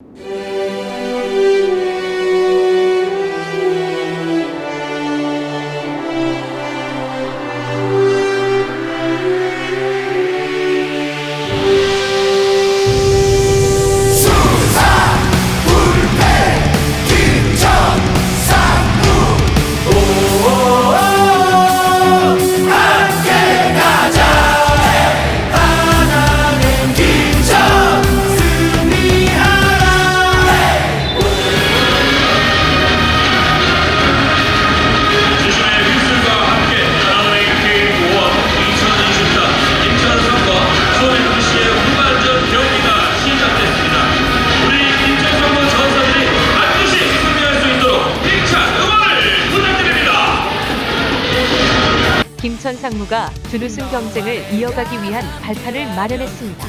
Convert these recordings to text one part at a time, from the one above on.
주 김천 상무가 준우승 경쟁을 이어가기 위한 발판을 마련했습니다.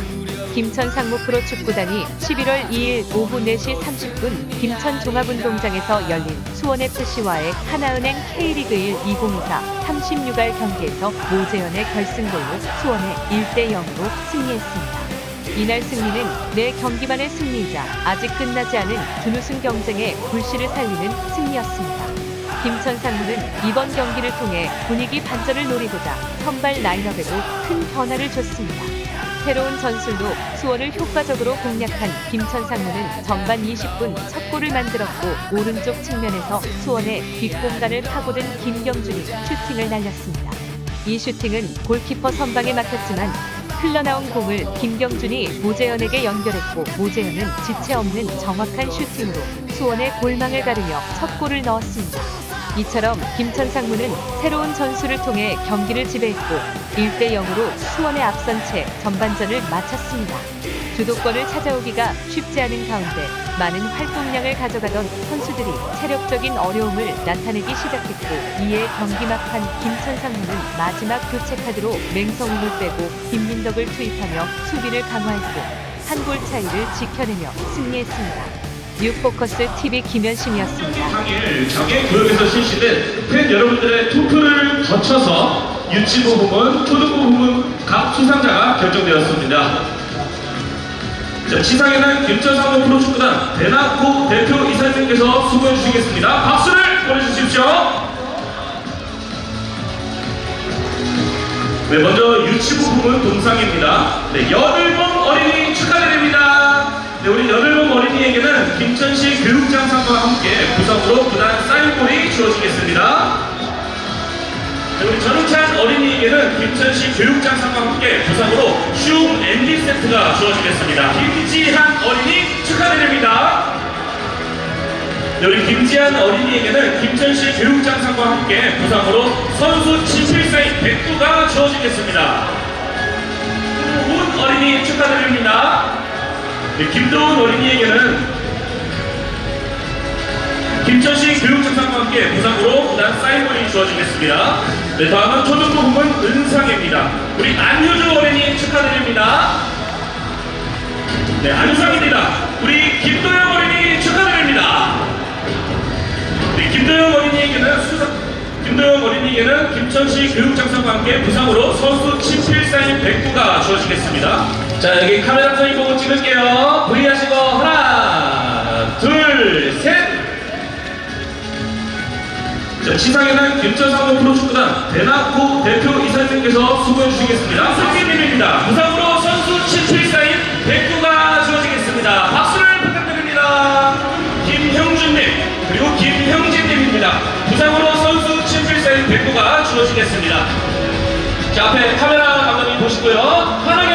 김천 상무 프로축구단이 11월 2일 오후 4시 30분 김천 종합운동장에서 열린 수원FC와의 하나은행 K리그 1 2024 36알 경기에서 모재현의 결승골로 수원에 1대 0으로 승리했습니다. 이날 승리는 네 경기만의 승리이자 아직 끝나지 않은 준우승 경쟁의 불씨를 살리는 승리였습니다. 김천 상무는 이번 경기를 통해 분위기 반전을 노리고자 선발 라인업에도 큰 변화를 줬습니다. 새로운 전술로 수원을 효과적으로 공략한 김천 상무는 전반 20분 첫 골을 만들었고 오른쪽 측면에서 수원의 뒷공간을 파고든 김경준이 슈팅을 날렸습니다. 이 슈팅은 골키퍼 선방에 막혔지만 흘러나온 공을 김경준이 모재현에게 연결했고 모재현은 지체 없는 정확한 슈팅으로 수원의 골망을 가르며 첫 골을 넣었습니다. 이처럼 김천 상무는 새로운 전술을 통해 경기를 지배했고 1대 0으로 수원에 앞선 채 전반전을 마쳤습니다. 주도권을 찾아오기가 쉽지 않은 가운데 많은 활동량을 가져가던 선수들이 체력적인 어려움을 나타내기 시작했고 이에 경기 막판 김천 상무는 마지막 교체 카드로 맹성훈을 빼고 김민덕을 투입하며 수비를 강화했고 한 골 차이를 지켜내며 승리했습니다. 뉴포커스 TV 김현심이었습니다. 당일 정의 구역에서 실시된 팬 여러분들의 투표를 거쳐서 유치부 부문, 초등부 부문 각 수상자가 결정되었습니다. 자, 지상에는 김천상무 프로축구단 대나코 대표 이사님께서 수고해 주시겠습니다. 박수를 보내주십시오. 네, 먼저 유치부 부문 동상입니다. 네, 여들 김천시 교육장상과 함께 부상으로 부단 사인볼이 주어지겠습니다. 네, 우리 전우찬 어린이에게는 김천시 교육장상과 함께 부상으로 슈 앤디 세트가 주어지겠습니다. 김지한 어린이 축하드립니다. 네, 우리 김지한 어린이에게는 김천시 교육장상과 함께 부상으로 선수 친필사인 백구가 주어지겠습니다. 김도훈 어린이 축하드립니다. 네, 김도훈 어린이에게는 김천시 교육청산과 함께 부상으로 부단 사인볼이 주어지겠습니다. 네, 다음은 초등부 부문 은상입니다. 우리 안효주 어린이 축하드립니다. 네, 안상입니다. 우리 김도영 어린이 축하드립니다. 네, 김도영 어린이에게는 수상, 김도영 어린이에게는 김천시 교육장상과 함께 부상으로 선수 친필 사인 109가 주어지겠습니다. 자, 여기 카메라 선이 보고 찍을게요. V 하시고 하나, 둘, 셋. 자, 시상에는 김천상무 프로축구단 대나코 대표 이사님께서 수고해 주시겠습니다. 승리님입니다. 부상으로 선수 친필 사인 109가 주어지겠습니다. 박수를 부탁드립니다. 김형준님 그리고 김형진님입니다. 부상으로 선수 친필 사인 109가 주어지겠습니다. 자 앞에 카메라 감독님 보시고요. 환하게